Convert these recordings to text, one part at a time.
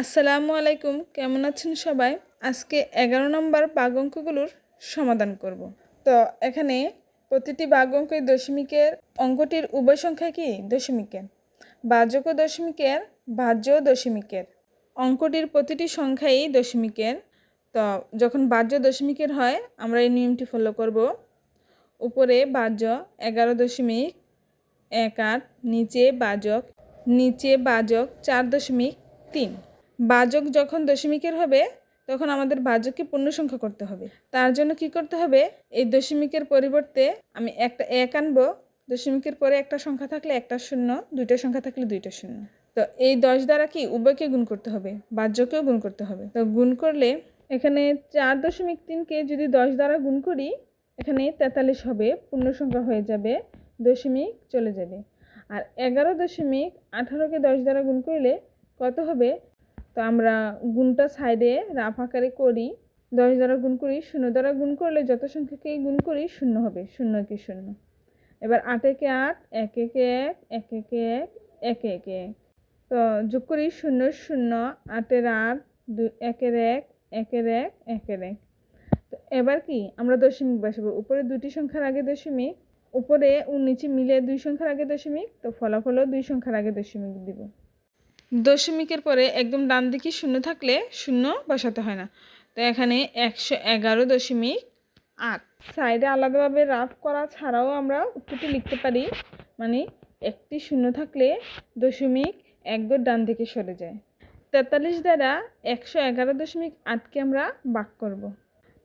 আসসালামু আলাইকুম, কেমন আছেন সবাই? আজকে এগারো নম্বর বাঘ অঙ্কগুলোর সমাধান করব। তো এখানে প্রতিটি বাঘ অঙ্কের দশমিকের অঙ্কটির উভয় সংখ্যা কি? দশমিকের। বাজক দশমিকের ও দশমিকের। অঙ্কটির প্রতিটি সংখ্যাই দশমিকের। তো যখন বাহ্য দশমিকের হয়, আমরা এই নিয়মটি ফলো করব। উপরে বাহ্য এগারো দশমিক এক আট, নিচে বাজক নিচে বাজক চার দশমিক তিন। বাজক যখন দশমিকের হবে, তখন আমাদের বাজককে পূর্ণ সংখ্যা করতে হবে। তার জন্য কি করতে হবে? এই দশমিকের পরিবর্তে আমি একটা এক আনব। দশমিকের পরে একটা সংখ্যা থাকলে একটা শূন্য, দুইটা সংখ্যা থাকলে দুইটা শূন্য। তো এই দশ দ্বারা কি উভয়কে গুণ করতে হবে? বাহ্যকেও গুণ করতে হবে। তো গুণ করলে এখানে চার দশমিক তিনকে যদি দশ দ্বারা গুণ করি, এখানে তেতাল্লিশ হবে পূর্ণ সংখ্যা হয়ে যাবে, দশমিক চলে যাবে। আর এগারো দশমিক আঠারোকে দশ দ্বারা গুণ করলে কত হবে? তো আমরা গুণটা সাইডে রাফ আকারে করি, দশ দ্বারা গুণ করি, শূন্য দ্বারা গুণ করলে যত সংখ্যাকেই গুণ করি, শূন্য হবে, শূন্য একে শূন্য। এবার আট একে আট, এক একে এক এক একে এক এক একে এক। তো যোগ করি শূন্য শূন্য, আটের আট, দুই, একের এক একের এক একের এক। তো এবার কি, আমরা দশমিক বসাবো। উপরে দুটি সংখ্যার আগে দশমিক, উপরে ও মিলে দুই সংখ্যার আগে দশমিক, তো ফলাফলও দুই সংখ্যার আগে দশমিক দিব। দশমিকের পরে একদম ডান দিকে শূন্য থাকলে শূন্য বসাতে হয় না। তো এখানে একশো এগারো দশমিক আট। সাইডে আলাদাভাবে রাফ করা ছাড়াও আমরা উত্তরটি লিখতে পারি মানে একটি শূন্য থাকলে দশমিক এক গড় ডান দিকে সরে যায়। তেতাল্লিশ দ্বারা একশো এগারো দশমিক আটকে আমরা বাক করব।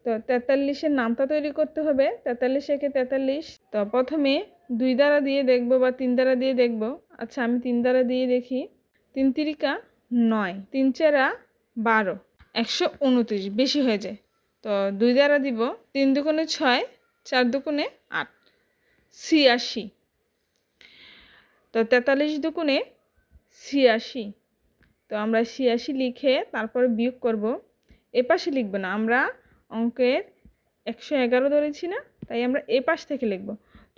তো তেতাল্লিশের নামটা তৈরি করতে হবে, তেতাল্লিশ একে তেতাল্লিশ। তো প্রথমে দুই দ্বারা দিয়ে দেখব বা তিন দ্বারা দিয়ে দেখব। আচ্ছা আমি তিন দ্বারা দিয়ে দেখি। তিন তিরিকা নয়, তিন চেরা বারো, একশো উনত্রিশ, বেশি হয়ে যায়। তো দুই দ্বারা দিব তিন দুগুণে ছয়, চার দুগুণে আট, ছিয়াশি। তো তেতাল্লিশ দুগুণে ছিয়াশি। তো আমরা ছিয়াশি লিখে তারপর বিয়োগ করব। এ পাশে লিখব না, আমরা অঙ্কের একশো এগারো ধরেছি না, তাই আমরা এ পাশ থেকে লিখব।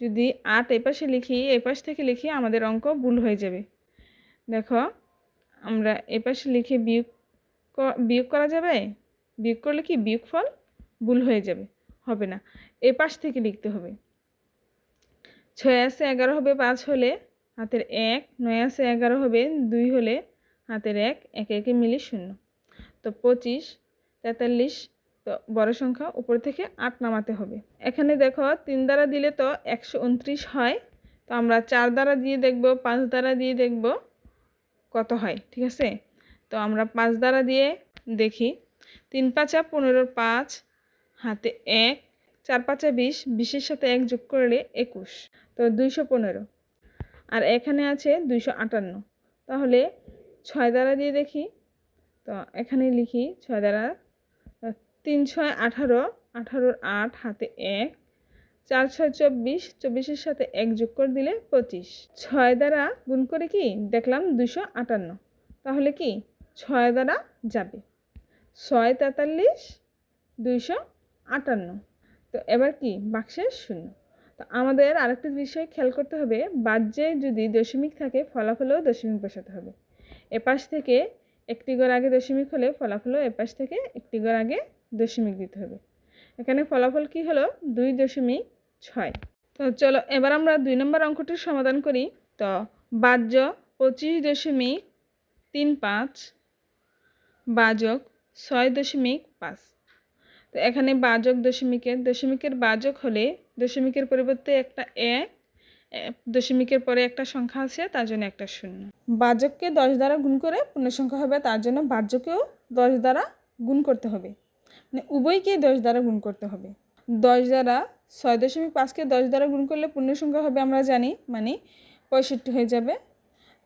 যদি আট এ পাশে লিখি, এ পাশ থেকে লিখি আমাদের অঙ্ক ভুল হয়ে যাবে। দেখো আমরা এ পাশে লিখে বিয়োগ বিয়োগ করা যাবে? বিয়োগ করলে কি বিয়োগ ফল? ভুল হয়ে যাবে, হবে না। এ পাশ থেকে লিখতে হবে। ছয় আসে এগারো হবে পাঁচ হলে হাতের এক, নয় আসে এগারো হবে দুই হলে হাতের এক, একে একে মিলে শূন্য। তো পঁচিশ, তেতাল্লিশ, তো বড় সংখ্যা উপর থেকে আট নামাতে হবে। এখানে দেখো তিন দ্বারা দিলে তো একশো উনত্রিশ হয়। তো আমরা চার দ্বারা দিয়ে দেখব, পাঁচ দ্বারা দিয়ে দেখব। কত হয়, ঠিক আছে? তো আমরা পাঁচ দ্বারা দিয়ে দেখি। তিন পাঁচা পনেরোর পাঁচ, হাতে এক, চার পাঁচা বিশ, বিশের সাথে এক যোগ করলে একুশ। তো দুইশো পনেরো। আর এখানে আছে দুইশো আটান্ন। তাহলে ছয় দ্বারা দিয়ে দেখি। তো এখানে লিখি ছয় দ্বারা তিন ছয় আঠারো, আঠারোর আট, হাতে এক চার ছয় চব্বিশ, চব্বিশের সাথে এক যোগ করে দিলে পঁচিশ। ছয় দ্বারা গুণ করে কি? দেখলাম দুশো আটান্ন। তাহলে কি? ছয় দ্বারা যাবে। ছয় তেতাল্লিশ দুইশো আটান্ন। তো এবার কি? বাক্সের শূন্য। তো আমাদের আরেকটা বিষয় খেয়াল করতে হবে, বাহ্যে যদি দশমিক থাকে, ফলাফলেও দশমিক বসাতে হবে। এপাশ থেকে একটি গড় আগে দশমিক হলে, ফলাফলও এপাশ থেকে একটি গড় আগে দশমিক দিতে হবে। এখানে ফলাফল কি হলো? দুই দশমিক ছয়। তো চলো, এবার আমরা দুই নম্বর অঙ্কটির সমাধান করি। তো বাহ্য পঁচিশ দশমিক তিন পাঁচ বাজক ছয় দশমিক পাঁচ। তো এখানে বাজক দশমিকের দশমিকের বাজক হলে দশমিকের পরিবর্তে একটা এক দশমিকের পরে একটা সংখ্যা আছে, তার জন্য একটা শূন্য। বাজককে দশ দ্বারা গুণ করে পূর্ণ সংখ্যা হবে, তার জন্য বাহ্যকেও দশ দ্বারা গুণ করতে হবে। মানে উভয়কেই দশ দ্বারা গুণ করতে হবে। দশ দ্বারা ছয় দশমিক পাঁচকে দশ দ্বারা গুণ করলে পূর্ণ সংখ্যা হবে আমরা জানি মানে পঁয়ষট্টি হয়ে যাবে।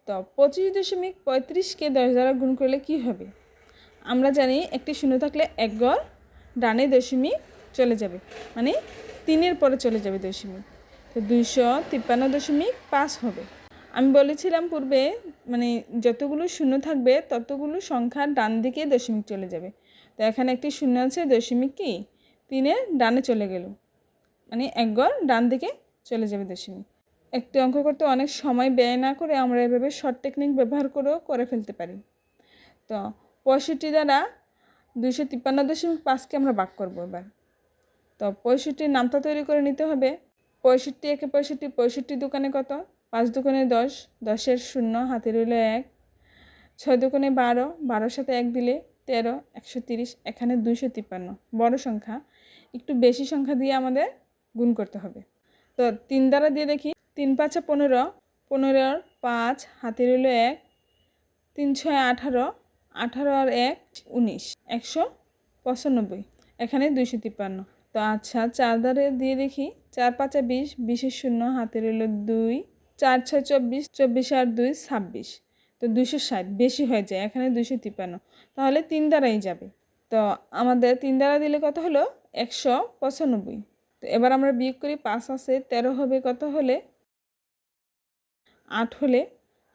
তো পঁচিশ দশমিক পঁয়ত্রিশকে দশ দ্বারা গুণ করলে কি হবে? আমরা জানি একটি শূন্য থাকলে এক গড়, ডানে দশমিক চলে যাবে মানে তিনের পরে চলে যাবে দশমিক। তো দুইশো তিপ্পান্ন দশমিক পাঁচ হবে। আমি বলেছিলাম পূর্বে মানে যতগুলো শূন্য থাকবে ততগুলো সংখ্যার ডান দিকে দশমিক চলে যাবে। তো এখানে একটি শূন্য আছে, দশমিক কি? তিনের ডানে চলে গেল। মানে এক গড় ডান দিকে চলে যাবে দশমিক। একটি অঙ্ক করতে অনেক সময় ব্যয় না করে আমরা এভাবে শর্ট টেকনিক ব্যবহার করেও করে ফেলতে পারি। তো পঁয়ষট্টি দ্বারা দুইশো তিপ্পান্ন দশমিক পাঁচকে আমরা ভাগ করব এবার। তো পঁয়ষট্টির নামটা তৈরি করে নিতে হবে। পঁয়ষট্টি একে পঁয়ষট্টি পঁয়ষট্টি দোকানে কত? পাঁচ দোকানে দশ, দশের শূন্য হাতে রইল এক। ছয় দোকানে বারো, বারোর সাথে এক দিলে তেরো, একশো তিরিশ, এখানে দুইশো তিপ্পান্ন। বড় সংখ্যা। একটু বেশি সংখ্যা দিয়ে আমাদের গুণ করতে হবে। তো তিন দ্বারা দিয়ে দেখি। তিন পাঁচে পনেরো পনেরোর পাঁচ হাতে রইল এক, তিন ছয় আঠারো আঠারো আর এক উনিশ, একশো পঁচানব্বই। এখানে দুইশো তিপ্পান্ন। তো আচ্ছা চার দ্বারে দিয়ে দেখি। চার পাঁচে বিশ, বিশের শূন্য হাতে রইল দুই, চার ছয় চব্বিশ চব্বিশ আর দুই ছাব্বিশ। তো দুশো ষাট, বেশি হয়ে যায়, এখানে দুশো তিপ্পান্ন। তাহলে তিন দ্বারাই যাবে। তো আমাদের তিন দ্বারা দিলে কত হলো? একশো পঁচানব্বই। তো এবার আমরা বিয়োগ করি, পাঁচ আছে, তেরো হবে কত হলে? আট হলে।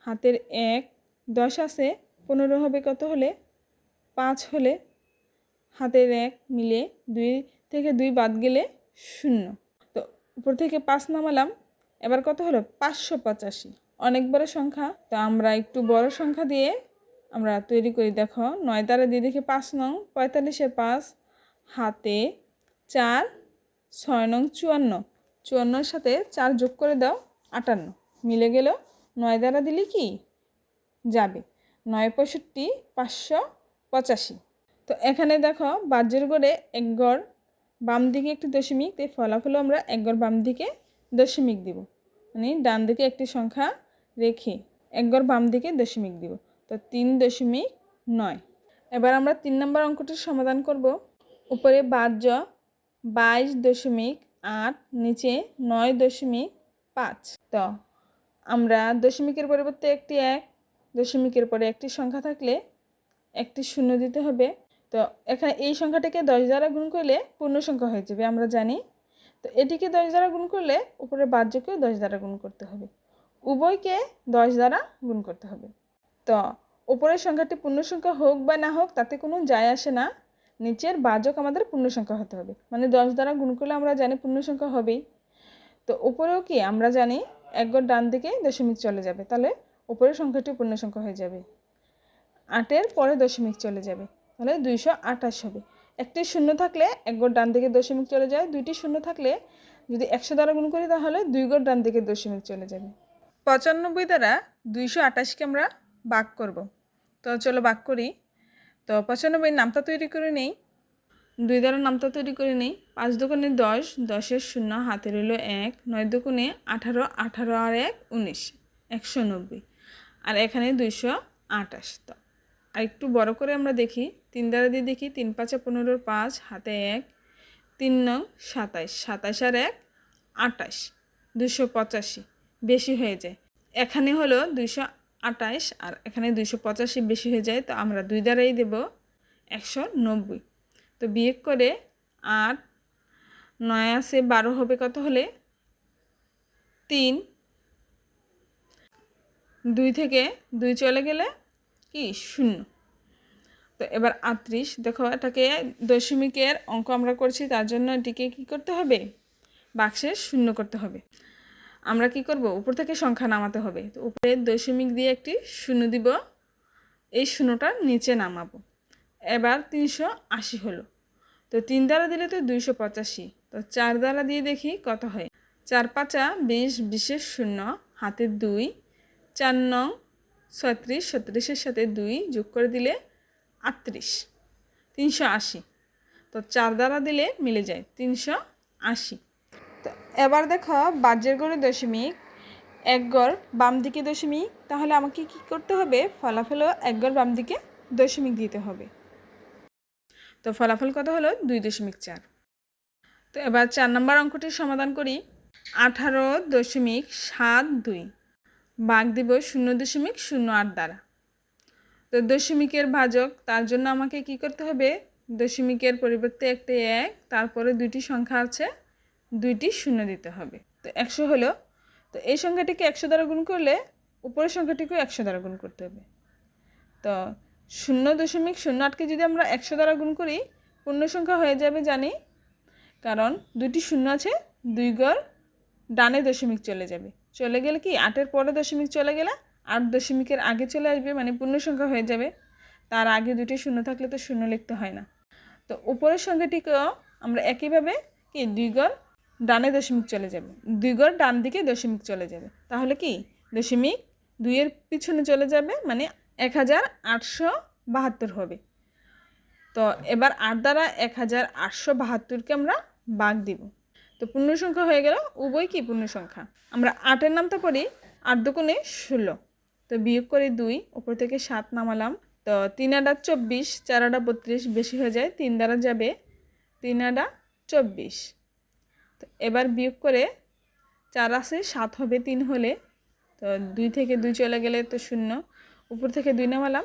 হাতের এক, দশ আছে, পনেরো হবে কত হলে? পাঁচ হলে। হাতের এক মিলে দুই থেকে দুই বাদ গেলে শূন্য। তো উপর থেকে পাঁচ নামালাম, এবার কত হলো? পাঁচশো পঁচাশি। অনেক বড় সংখ্যা, তো আমরা একটু বড় সংখ্যা দিয়ে আমরা তৈরি করি। দেখো, নয় দ্বারা দিয়ে দেখি পাঁচ নং পঁয়তাল্লিশের পাঁচ, হাতে চার, ছয় নং চুয়ান্ন। চুয়ান্নর সাথে চার যোগ করে দাও, আটান্ন। মিলে গেল, নয় দ্বারা দিলে কি? যাবে। নয় পঁয়ষট্টি, পাঁচশো পঁচাশি। তো এখানে দেখো বাজ্যের গড়ে এক গড়, বাম দিকে একটি দশমিক, তাই ফলাফলও আমরা এক গড় বাম দিকে দশমিক দিব। মানে ডান দিকে একটি সংখ্যা রেখে এক গড় বাম দিকে দশমিক দিব। তো তিন দশমিক নয়। এবার আমরা তিন নম্বর অঙ্কটির সমাধান করব। উপরে বাহ্য বাইশ দশমিক আট, নিচে নয় দশমিক পাঁচ। তো আমরা দশমিকের পরিবর্তে একটি এক, দশমিকের পরে একটি সংখ্যা থাকলে একটি শূন্য দিতে হবে। তো এখানে এই সংখ্যাটিকে দশ দ্বারা গুণ করলে পূর্ণ সংখ্যা হয়ে যাবে, আমরা জানি। তো এটিকে দশ দ্বারা গুণ করলে উপরে বাহ্যকেও দশ দ্বারা গুণ করতে হবে। উভয়কে দশ দ্বারা গুণ করতে হবে। তো উপরের সংখ্যাটি পূর্ণ সংখ্যা হোক বা না হোক, তাতে কোনো যায় আসে না। নিচের বাজক আমাদের পূর্ণ সংখ্যা হতে হবে। মানে দশ দ্বারা গুণ করলে আমরা জানি পূর্ণ সংখ্যা হবেই। তো উপরেও কি আমরা জানি এক গড় ডান দিকে দশমিক চলে যাবে, তাহলে উপরের সংখ্যাটি পূর্ণ সংখ্যা হয়ে যাবে। আটের পরে দশমিক চলে যাবে, তাহলে দুইশো আঠাশ হবে। একটি শূন্য থাকলে এক গড় ডান দিকে দশমিক চলে যায়, দুইটি শূন্য থাকলে যদি একশো দ্বারা গুণ করি তাহলে দুই গড় ডান দিকে দশমিক চলে যাবে। পঁচানব্বই দ্বারা দুইশো আঠাশকে আমরা বাক করব। তো চলো বাক করি। তো পঁচানব্বই নামটা তৈরি করে নেই। দুই দ্বারা নামটা তৈরি করে নেই। পাঁচ দোকানে দশ, দশের শূন্য হাতে রইল এক, নয় দোকানে আঠারো আঠারো আর এক, উনিশ, একশো নব্বই। আর এখানে দুইশো আঠাশ। তো আর একটু বড় করে আমরা দেখি। তিন দ্বারা দিয়ে দেখি, তিন পাঁচে পনেরোর পাঁচ, হাতে এক, তিন নং সাতাইশ সাতাশ আর এক আটাইশ দুশো পঁচাশি। বেশি হয়ে যায়। এখানে হলো দুইশো আটাইশ আর এখানে দুইশো পঁচাশি বেশি হয়ে যায়, তো আমরা দুই দ্বারাই দেব একশো নব্বই। তো বিয়োগ করে আট, নয় আসে বারো হবে কত হলে? তিন। দুই থেকে দুই চলে গেলে কি? শূন্য। তো এবার আটত্রিশ। দেখো এটাকে দশমিকের অঙ্ক আমরা করছি, তার জন্য এটিকে কী করতে হবে? বাক্সে শূন্য করতে হবে। আমরা কি করব? উপর থেকে সংখ্যা নামাতে হবে। তো উপরে দশমিক দিয়ে একটি শূন্য দিব। এই শূন্যটা নিচে নামাবো। এবার তিনশো আশি হলো। তো তিন দ্বারা দিলে তো দুইশো পঁচাশি। তো চার দ্বারা দিয়ে দেখি কত হয়? চার পাঁচা বিশ, বিশের শূন্য, হাতে দুই। চার নং ছত্রিশ ছত্রিশের সাথে দুই যোগ করে দিলে আটত্রিশ। তিনশো আশি। তো চার দ্বারা দিলে মিলে যায় তিনশো আশি। এবার দেখো বাজ্যের গড়ে দশমিক, এক গড় বাম দিকে দশমিক, তাহলে আমাকে কি করতে হবে? ফলাফলও এক গড় বাম দিকে দশমিক দিতে হবে। তো ফলাফল কত হলো? দুই দশমিক চার। তো এবার চার নম্বর অঙ্কটির সমাধান করি। আঠারো দশমিক সাত দুই, বাঘ দিব শূন্য দশমিক শূন্য আট দ্বারা। তো দশমিকের ভাজক, তার জন্য আমাকে কি করতে হবে? দশমিকের পরিবর্তে একটি এক, তারপরে দুইটি সংখ্যা আছে দুইটি শূন্য দিতে হবে। তো একশো হলো, তো এই সংখ্যাটিকে একশো দ্বারা গুণ করলে উপরের সংখ্যাটিকেও একশো দ্বারা গুণ করতে হবে। তো শূন্য দশমিক শূন্য আটকে যদি আমরা একশো দ্বারা গুণ করি, পূর্ণ সংখ্যা হয়ে যাবে জানি, কারণ দুইটি শূন্য আছে, দুই গড় ডানে দশমিক চলে যাবে। চলে গেলে কি? আটের পরে দশমিক চলে গেলে আট দশমিকের আগে চলে আসবে মানে পূর্ণ সংখ্যা হয়ে যাবে। তার আগে দুটি শূন্য থাকলে তো শূন্য লিখতে হয় না। তো উপরের সংখ্যাটিকেও আমরা একইভাবে কি? দুই গড় ডানে দশমিক চলে যাবে। দুই গড় ডান দিকে দশমিক চলে যাবে। তাহলে কি? দশমিক দুইয়ের পিছনে চলে যাবে মানে এক হাজার আটশো বাহাত্তর হবে। তো এবার আট দ্বারা এক হাজার আটশো বাহাত্তরকে আমরা বাঘ দিব। তো পূর্ণ সংখ্যা হয়ে গেল, উভয় কি পূর্ণ সংখ্যা আমরা আটের নামটা পড়ি আট দুগুণে ষোলো। তো বিয়োগ করে দুই উপর থেকে সাত নামালাম। তো তিন আডা চব্বিশ, চার আডা বত্রিশ, বেশি হয়ে যায় তিন দ্বারা যাবে তিন আডা চব্বিশ। তো এবার বিয়োগ করে চার আসে সাত হবে, তিন হলে তো দুই থেকে দুই চলে গেলে তো শূন্য। উপর থেকে দুই নামালাম।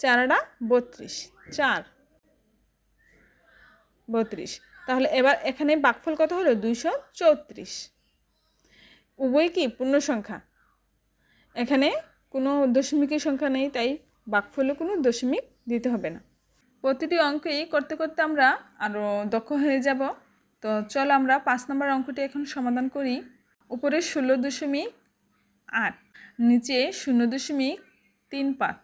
চার আডা বত্রিশ। চার। বত্রিশ। তাহলে এবার এখানে বাকফল কত হলো? দুইশো চৌত্রিশ। উভয় কি? পূর্ণ সংখ্যা। এখানে কোনো দশমিকের সংখ্যা নেই, তাই বাকফলে কোনো দশমিক দিতে হবে না। প্রতিটি অঙ্কই করতে করতে আমরা আরও দক্ষ হয়ে যাব। তো চলো আমরা পাঁচ নম্বর অঙ্কটি এখন সমাধান করি। উপরে ষোলো দশমিক আট, নিচে শূন্য দশমিক তিন পাঁচ।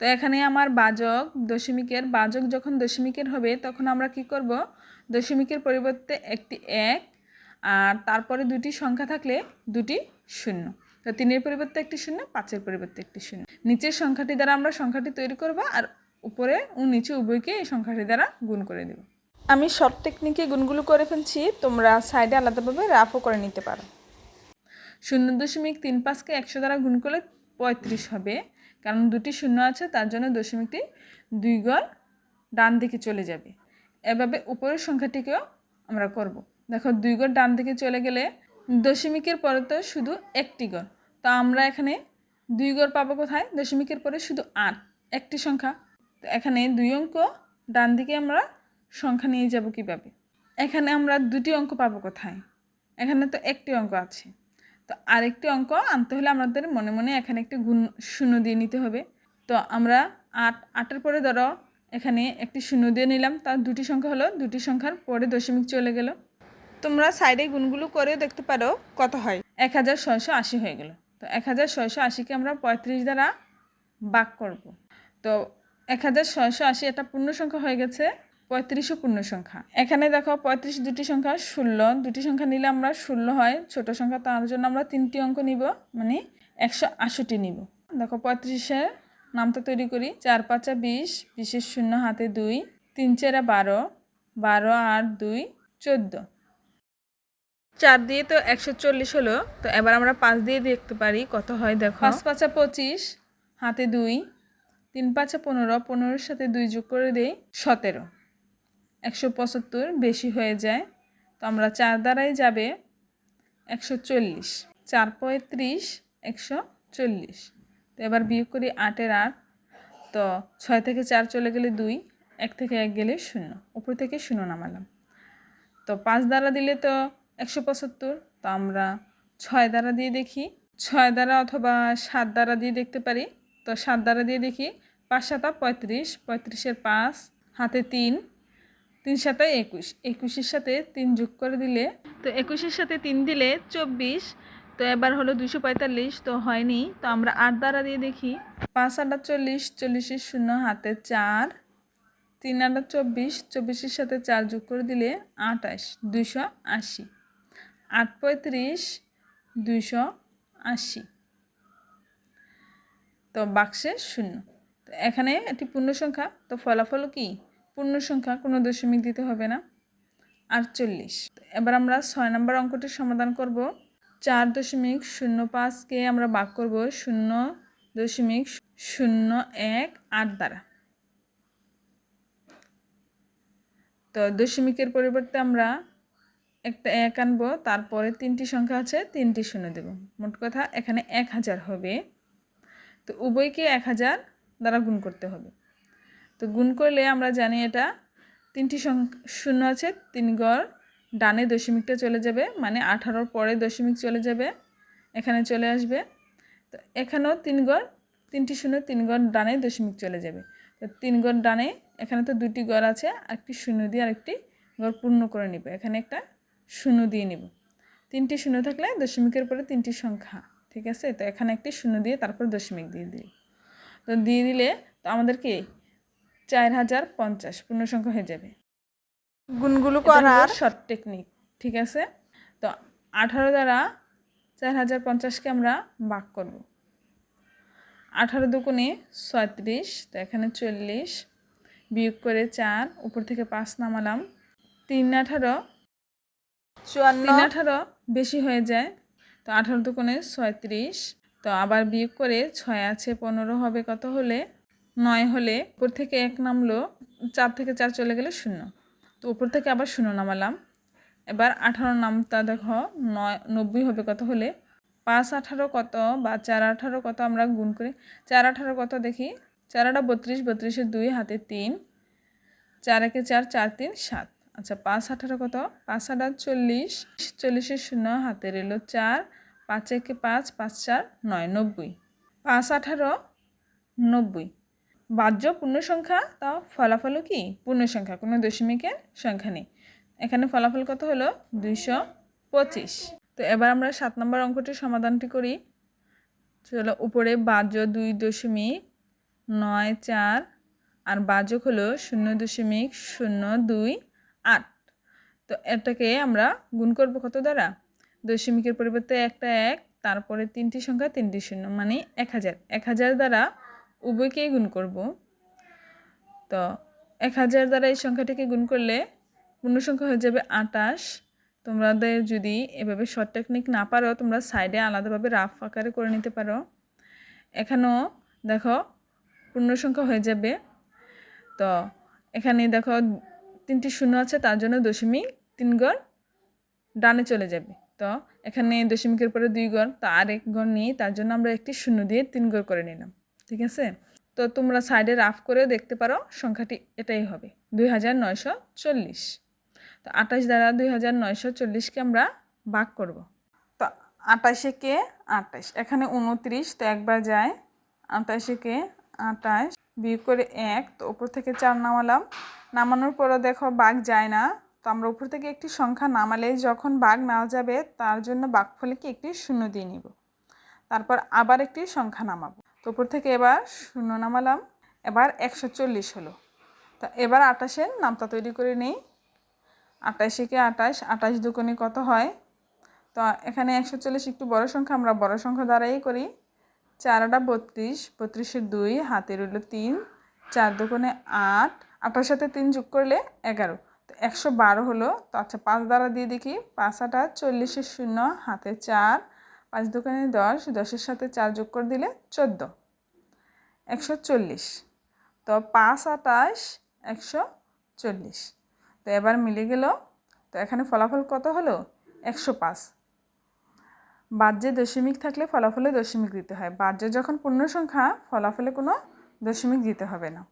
তো এখানে আমার বাজক দশমিকের, বাজক যখন দশমিকের হবে তখন আমরা কি করব? দশমিকের পরিবর্তে একটি এক আর তারপরে দুটি সংখ্যা থাকলে দুটি শূন্য। তো তিনের পরিবর্তে একটি শূন্য, পাঁচের পরিবর্তে একটি শূন্য। নিচের সংখ্যাটি দ্বারা আমরা সংখ্যাটি তৈরি করব আর উপরে ও নিচে উভয়কে এই সংখ্যাটি দ্বারা গুণ করে দেব। আমি শর্ট টেকনিকে গুণগুলো করে ফেলছি, তোমরা সাইডে আলাদাভাবে রাফও করে নিতে পারো। শূন্য দশমিক তিন পাঁচকে একশো দ্বারা গুণ করলে পঁয়ত্রিশ হবে, কারণ দুটি শূন্য আছে, তার জন্য দশমিকটি দুই গড় ডান দিকে চলে যাবে। এভাবে উপরের সংখ্যাটিকেও আমরা করব। দেখো, দুই গড় ডান দিকে চলে গেলে দশমিকের পরে তো শুধু একটি গড়, তো আমরা এখানে দুই গড় পাবো কোথায়? দশমিকের পরে শুধু আট, একটি সংখ্যা। তো এখানে দুই অঙ্ক, ডান দিকে আমরা সংখ্যা নিয়ে যাব কীভাবে? এখানে আমরা দুটি অঙ্ক পাবো কোথায়? এখানে তো একটি অঙ্ক আছে। তো আরেকটি অঙ্ক আনতে হলে আমাদের মনে মনে এখানে একটি গুণ শূন্য দিয়ে নিতে হবে। তো আমরা আট, আটের পরে ধরো এখানে একটি শূন্য দিয়ে নিলাম। তার দুটি সংখ্যা হলো, দুটি সংখ্যার পরে দশমিক চলে গেল। তোমরা সাইডে গুণগুলো করেও দেখতে পারো কত হয়। এক হাজার ছয়শো আশি হয়ে গেল। তো এক হাজার ছয়শো আশিকে আমরা পঁয়ত্রিশ দ্বারা বাক করব। তো এক হাজার ছয়শো আশি একটা পূর্ণ সংখ্যা হয়ে গেছে। পঁয়ত্রিশও পূর্ণ সংখ্যা। এখানে দেখো পঁয়ত্রিশ দুটি সংখ্যা, ষোলো দুটি সংখ্যা নিলে আমরা ষোলো হয়, ছোট সংখ্যা তার জন্য আমরা তিনটি অঙ্ক নিব মানে একশো আশিটি নিব। দেখো পঁয়ত্রিশের নামটা তৈরি করি, চার পাঁচা বিশ, বিশের শূন্য হাতে দুই, তিন চারা বারো বারো আর দুই, চোদ্দ। চার দিয়ে তো একশো চল্লিশ হলো, তো এবার আমরা পাঁচ দিয়ে দেখতে পারি কত হয় দেখো। পাঁচ পাঁচা পঁচিশ, হাতে দুই, তিন পাঁচা পনেরো, পনেরোর সাথে দুই যোগ করে দেই সতেরো। একশো পঁচাত্তর বেশি হয়ে যায়, তো আমরা চার দ্বারাই যাবে একশো চল্লিশ। চার পঁয়ত্রিশ, একশো চল্লিশ। তো এবার বিয়োগ করি আটের আট, তো ছয় থেকে চার চলে গেলে দুই, এক থেকে এক গেলে শূন্য। উপর থেকে শূন্য নামালাম। তো পাঁচ দ্বারা দিলে তো একশো পঁচাত্তর, তো আমরা ছয় দ্বারা দিয়ে দেখি। ছয় দ্বারা অথবা সাত দ্বারা দিয়ে দেখতে পারি। তো সাত দ্বারা দিয়ে দেখি, পাঁচ সাতা পঁয়ত্রিশ, পঁয়ত্রিশের পাঁচ, হাতে তিন তিন সাথে একুশ। একুশের সাথে তিন যোগ করে দিলে? তো একুশের সাথে তিন দিলে চব্বিশ। তো এবার হলো দুশো পঁয়তাল্লিশ। তো হয়নি। তো আমরা আট দ্বারা দিয়ে দেখি। পাঁচ আটা চল্লিশ চল্লিশের শূন্য হাতে চার। তিন আটা চব্বিশ চব্বিশের সাথে চার যোগ করে দিলে আটাশ দুশো আশি। আট পঁয়ত্রিশ দুইশো আশি। তো বাক্সে শূন্য। তো এখানে একটি পূর্ণ সংখ্যা তো ফলাফল কি? পূর্ণ সংখ্যা কোনো দশমিক দিতে হবে না। আটচল্লিশ। এবার আমরা ছয় নম্বর অঙ্কটির সমাধান করব। চার দশমিক শূন্য পাঁচকে আমরা বাক করব শূন্য দশমিক শূন্য এক আট দ্বারা। তো দশমিকের পরিবর্তে আমরা একটা এক আনব, তারপরে তিনটি সংখ্যা আছে, তিনটি শূন্য দেব। মোট কথা এখানে এক হাজার হবে। তো উভয়কে এক হাজার দ্বারা গুণ করতে হবে। তো গুণ করলে আমরা জানি এটা তিনটি শূন্য আছে, তিন গড়, ডানে দশমিকটা চলে যাবে মানে আঠারোর পরে দশমিক চলে যাবে, এখানে চলে আসবে। তো এখানেও তিন গড়, তিনটি শূন্য, তিন গড়, ডানে দশমিক চলে যাবে। তো তিন গড় ডানে, এখানে তো দুটি গড় আছে একটি শূন্য দিয়ে আরেকটি গড় পূর্ণ করে নিব। এখানে একটা শূন্য দিয়ে নিব। তিনটি শূন্য থাকলে দশমিকের পরে তিনটি সংখ্যা, ঠিক আছে? তো এখানে একটি শূন্য দিয়ে তারপর দশমিক দিয়ে দিই। তো দিয়ে দিলে তো আমাদের কি চার হাজার পঞ্চাশ পূর্ণ সংখ্যা হয়ে যাবে। গুণগুলো করার। শর্ট টেকনিক ঠিক আছে? তো আঠারো দ্বারা চার হাজার পঞ্চাশকে আমরা ভাগ করব। আঠারো দুগুণে ছয়ত্রিশ তো এখানে চল্লিশ বিয়োগ করে চার উপর থেকে পাঁচ নামালাম। তিন আঠারো চুয়ান্ন। তিন আঠারো বেশি হয়ে যায় তো আঠারো দুগুণে ছয়ত্রিশ তো আবার বিয়োগ করে ছয় আছে পনেরো হবে কত হলে? নয় হলে উপর থেকে এক নামলো, চার থেকে চার চলে গেলে শূন্য। তো উপর থেকে আবার শূন্য নামালাম। এবার আঠারো নামটা দেখো, নয়, নব্বই হবে কত হলে? পাঁচ আঠারো কত বা চার আঠারো কত আমরা গুণ করি? চার আঠারো কত দেখি? চার আটা বত্রিশ, বত্রিশের দুই, হাতে তিন। চার একে চার চার তিন, সাত। আচ্ছা পাঁচ আঠারো কত? পাঁচ আটা চল্লিশ, চল্লিশের শূন্য হাতে রইল চার। পাঁচ একে পাঁচ পাঁচ চার, নয়, নব্বই। পাঁচ আঠারো, নব্বই। বাহ্য পূর্ণ সংখ্যা তাও ফলাফলও কি? পূর্ণ সংখ্যা কোনো দশমিকের সংখ্যা নেই। এখানে ফলাফল কত হলো? দুইশো পঁচিশ। তো এবার আমরা সাত নম্বর অঙ্কটির সমাধানটি করি। চলো, উপরে বাহ্য দুই দশমিক নয় চার আর বাজক হলো শূন্য দশমিক শূন্য দুই আট। তো এটাকে আমরা গুণ করব কত দ্বারা? দশমিকের পরিবর্তে একটা এক, তারপরে তিনটি সংখ্যা তিনটি শূন্য মানে এক হাজার। এক হাজার দ্বারা উভয়কেই গুণ করব। তো এক হাজার দ্বারা এই সংখ্যাটিকে গুণ করলে পূর্ণ সংখ্যা হয়ে যাবে আটাশ। তোমাদের যদি এভাবে শর্ট টেকনিক না পারো, তোমরা সাইডে আলাদাভাবে রাফ আকারে করে নিতে পারো। এখানেও দেখো পূর্ণ সংখ্যা হয়ে যাবে। তো এখানে দেখো তিনটি শূন্য আছে, তার জন্য দশমিক তিন গড় ডানে চলে যাবে। তো এখানে দশমিকের পরে দুই গড়, তো আর এক গড় নিয়ে তার জন্য আমরা একটি শূন্য দিয়ে তিন গড় করে নিলাম। ঠিক আছে? তো তোমরা সাইডে রাফ করেও দেখতে পারো সংখ্যাটি এটাই হবে, দুই হাজার নয়শো চল্লিশ। তো আঠাশ দ্বারা দুই হাজার নয়শো চল্লিশকে আমরা ভাগ করব। তো আটাশে কে? আটাশ এখানে উনত্রিশ, তো একবার যায়। আটাশে কে? আটাশ বিয়োগ করে এক, তো ওপর থেকে চার নামালাম। নামানোর পরও দেখো বাঘ যায় না। তো আমরা উপর থেকে একটি সংখ্যা নামালে যখন বাঘ না যাবে, তার জন্য বাঘফলে কি একটি শূন্য দিয়ে নিব। তারপর আবার একটি সংখ্যা নামাবো। উপর থেকে এবার শূন্য নামালাম। এবার একশো চল্লিশ হলো। তা এবার আটাশের নামটা তৈরি করে নিই। আটাশিকে আটাশ? আটাশ দুকোনি কত হয়? তো এখানে একশো চল্লিশ একটু বড় সংখ্যা, আমরা বড় সংখ্যা দ্বারাই করি। চার চারটা বত্রিশ, বত্রিশের দুই হাতে রইল তিন, চার দোকানে আট, আটার সাথে তিন যোগ করলে এগারো। তো একশো বারো হলো। তো আচ্ছা পাঁচ দ্বারা দিয়ে দেখি। পাঁচ আটা চল্লিশের শূন্য, হাতে চার, পাঁচ দোকানে দশ, দশের সাথে চার যোগ করে দিলে চোদ্দ। একশো চল্লিশ। তো পাঁচ আটাশ একশো চল্লিশ। তো এবার মিলে গেল, তো এখানে ফলাফল কত হলো? একশো পাঁচ। বাহ্যে দশমিক থাকলে ফলাফলে দশমিক দিতে হয়। বাহ্য যখন পূর্ণ সংখ্যা, ফলাফলে কোনো দশমিক দিতে হবে না।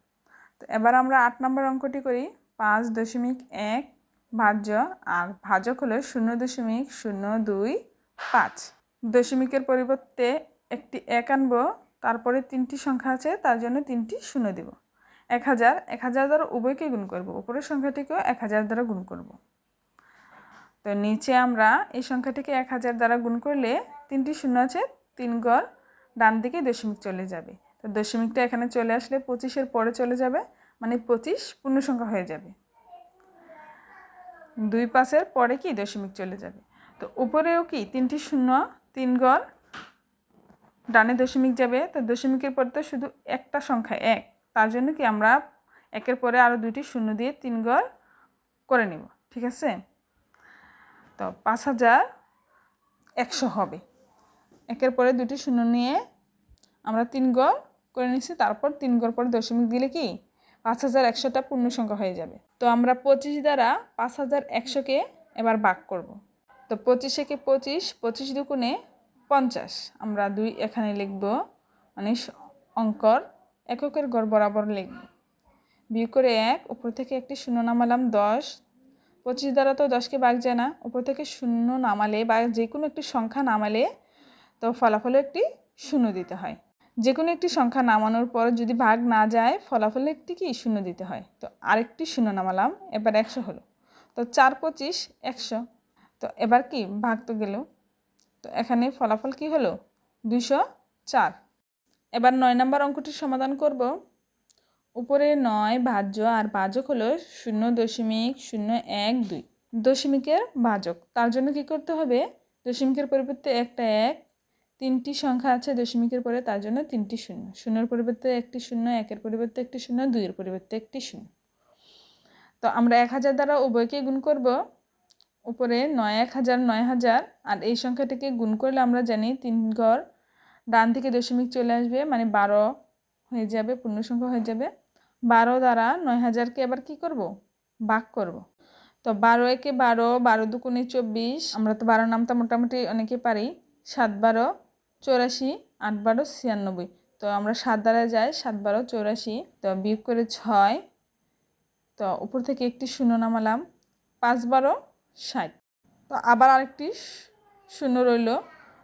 তো এবার আমরা আট নম্বর অঙ্কটি করি। পাঁচ দশমিক এক ভাজ্য আর ভাজক হলো শূন্য দশমিক শূন্য দুই পাঁচ। দশমিকের পরিবর্তে একটি এক আনব তারপরে তিনটি সংখ্যা আছে, তার জন্য তিনটি শূন্য দেব। এক হাজার এক হাজার দ্বারা উভয়কে গুণ করব। উপরের সংখ্যাটিকেও এক হাজার দ্বারা গুণ করব। তো নিচে আমরা এই সংখ্যাটিকে এক হাজার দ্বারা গুণ করলে তিনটি শূন্য আছে, তিন গড় ডান দিকে দশমিক চলে যাবে। তো দশমিকটা এখানে চলে আসলে পঁচিশের পরে চলে যাবে মানে পঁচিশ পূর্ণ সংখ্যা হয়ে যাবে। দুই পাশের পরে কি দশমিক চলে যাবে? তো উপরেও কি তিনটি শূন্য, তিন গড় ডানে দশমিক যাবে, তো দশমিকের পর তো শুধু একটা সংখ্যা এক। তার জন্য কি আমরা একের পরে আরও দুটি শূন্য দিয়ে তিন গড় করে নিব, ঠিক আছে? তো পাঁচ হাজার একশো হবে। একের পরে দুটি শূন্য নিয়ে আমরা তিন গড় করে নিচ্ছি তারপর তিন গড় পরে দশমিক দিলে কি পাঁচ হাজার একশোটা পূর্ণ সংখ্যা হয়ে যাবে। তো আমরা পঁচিশ দ্বারা পাঁচ হাজার একশোকে এবার ভাগ করব। তো পঁচিশে কে পঁচিশ পঁচিশ দুগুণে পঞ্চাশ। আমরা দুই এখানে লিখব মানে অঙ্কর এককের গড় বরাবর লিখব। বিয়োগ করে এক, উপর থেকে একটি শূন্য নামালাম, দশ। পঁচিশ দ্বারা তো দশকে ভাগ যায় না, উপর থেকে শূন্য নামালে বা যে কোনো একটি সংখ্যা নামালে তো ফলাফলে একটি শূন্য দিতে হয়। যে কোনো একটি সংখ্যা নামানোর পর যদি ভাগ না যায়, ফলাফলে একটি কি? শূন্য দিতে হয়। তো আরেকটি শূন্য নামালাম, এবার একশো হলো। তো চার পঁচিশ, একশো। তো এবার কি? ভাগ তো গেল। তো এখানে ফলাফল কি হলো? দুশো চার। এবার নয় নম্বর অঙ্কটির সমাধান করব। উপরে নয় ভাজ্য আর ভাজক হলো শূন্য দশমিক শূন্য এক দুই। দশমিকের ভাজক, তার জন্য কি করতে হবে? দশমিকের পরিবর্তে একটা এক, তিনটি সংখ্যা আছে দশমিকের পরে, তার জন্য তিনটি শূন্য। শূন্যের পরিবর্তে একটি শূন্য, একের পরিবর্তে একটি শূন্য, দুইয়ের পরিবর্তে একটি শূন্য। তো আমরা এক হাজার দ্বারা উভয়কে গুণ করব। উপরে নয় এক হাজার, নয় হাজার আর এই সংখ্যাটিকে গুণ করলে আমরা জানি তিন ঘর ডান থেকে দশমিক চলে আসবে মানে বারো হয়ে যাবে পূর্ণ সংখ্যা হয়ে যাবে। বারো দ্বারা নয় হাজারকে এবার কি করব? বাক করব। তো বারো একে বারো বারো দুগুণে চব্বিশ, আমরা তো বারো নামটা মোটামুটি অনেকে পারি, সাত বারো, চৌরাশি, আট বারো, ছিয়ানব্বই। তো আমরা সাত দ্বারা যাই, সাত বারো, চৌরাশি, তো বিয়োগ করে ছয়। তো উপর থেকে একটি শূন্য নামালাম, পাঁচ বারো ষাট। তো আবার আরেকটি শূন্য রইল।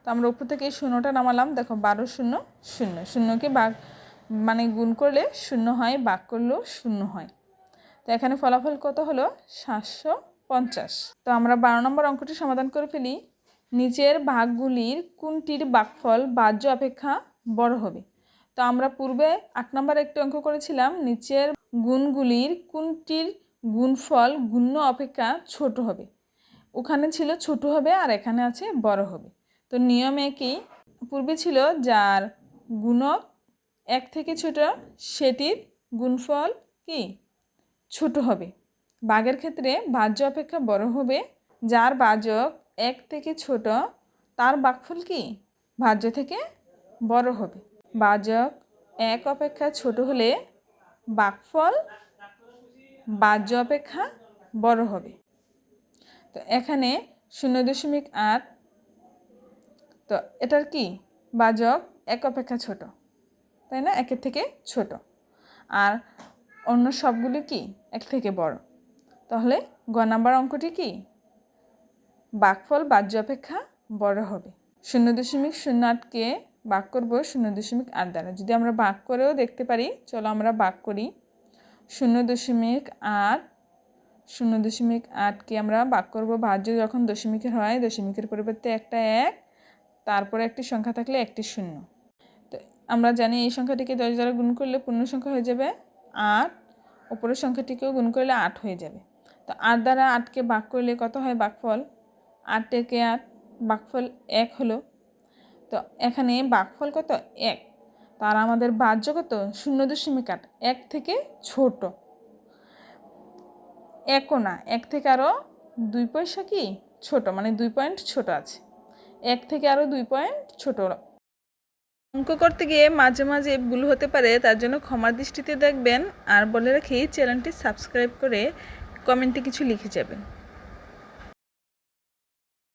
তো আমরা উপর থেকে এই শূন্যটা নামালাম। দেখো বারো শূন্য শূন্য। শূন্যকে বাঘ মানে গুণ করলে শূন্য হয় বাঘ করলেও শূন্য হয়। তো এখানে ফলাফল কত হলো? সাতশো পঞ্চাশ। তো আমরা বারো নম্বর অঙ্কটি সমাধান করে ফেলি। নিচের ভাগগুলির কোনটির বাঘফল বাহ্য অপেক্ষা বড় হবে? তো আমরা পূর্বে আট নম্বর একটি অঙ্ক করেছিলাম, নিচের গুণগুলির কোনটির গুণফল গুণ্য অপেক্ষা ছোট হবে? ওখানে ছিল ছোট হবে আর এখানে আছে বড় হবে। তো নিয়মে কি পূর্বে ছিল যার গুণক এক থেকে ছোট, সেটির গুণফল কি? ছোট হবে। বাঘের ক্ষেত্রে বাহ্য অপেক্ষা বড় হবে। যার বাজক এক থেকে ছোট, তার বাঘফল কি? ভাজ্য থেকে বড় হবে। বাজক এক অপেক্ষা ছোট হলে বাঘফল বাহ্য অপেক্ষা বড় হবে। তো এখানে শূন্য দশমিক আট, তো এটার কি? বাজক এক অপেক্ষা ছোট, তাই না? একের থেকে ছোট। আর অন্য সবগুলো কি? এক থেকে বড়। তাহলে গ নাম্বার অঙ্কটি কি? বাঘফল বাহ্য অপেক্ষা বড় হবে। শূন্য দশমিক শূন্য আটকে বাক করব শূন্য দশমিক আট দ্বারা। যদি আমরা বাক করেও দেখতে পারি, চলো আমরা বাক করি। শূন্য দশমিক আট শূন্য দশমিক আটকে আমরা বাক করব, ভাজ্য যখন দশমিকের হয়, দশমিকের পরিবর্তে একটা এক, তারপরে একটি সংখ্যা থাকলে একটি শূন্য। তো আমরা জানি এই সংখ্যাটিকে দশ দ্বারা গুণ করলে পূর্ণ সংখ্যা হয়ে যাবে আট ওপরের সংখ্যাটিকেও গুণ করলে আট হয়ে যাবে। তো আট দ্বারা আটকে ভাগ করলে কত হয়? বাঘফল আট একে আট বাঘফল এক হলো। তো এখানে বাঘফল কত? এক। তার আমাদের বাহ্য কত? শূন্য দশমিক আট, এক থেকে ছোট। একও না, এক থেকে আরও দুই পয়সা কি? ছোট মানে দুই পয়েন্ট ছোট আছে। এক থেকে আরও দুই পয়েন্ট ছোট। অঙ্ক করতে গিয়ে মাঝে মাঝে ভুল হতে পারে, তার জন্য ক্ষমার দৃষ্টিতে দেখবেন আর বলে রাখি, চ্যানেলটি সাবস্ক্রাইব করে কমেন্টে কিছু লিখে যাবেন।